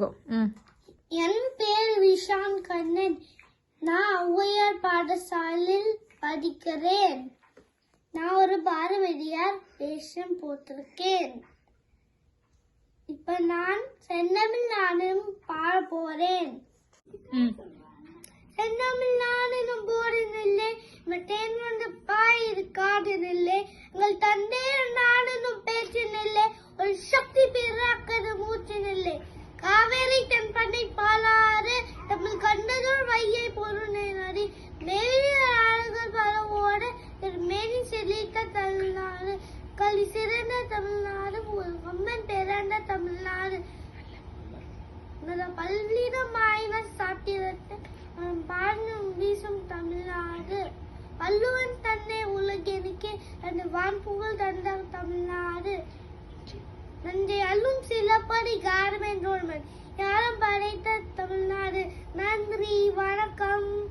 கோ. என் பேர் விஷான் கண்ணன். நான் ஔவையார் பாடசாலையில் படிக்கிறேன். நான் ஒரு பாரதியார் வேஷம் போட்டிருக்கேன். இப்ப நான் செந்தமிழ் நானும் பாட போறேன். செந்தமிழ் நானும் மட்டேன் வந்து பாய் இருக்காது மேனி தமிழ்நாடு கல்வி சிறந்த தமிழ்நாடு ஒரு அம்மன் பிறந்த தமிழ்நாடு. உனது பல்விதமாயின சாத்திரத்தை பாடும் வீசும் தமிழ்நாடு. வள்ளுவன் தன்னை உலகெனிக்கு அந்த வான்புகழ் தந்த தமிழ்நாடு. நஞ்சை அல்லும் சிலப்படி காரம் ரோல்மன்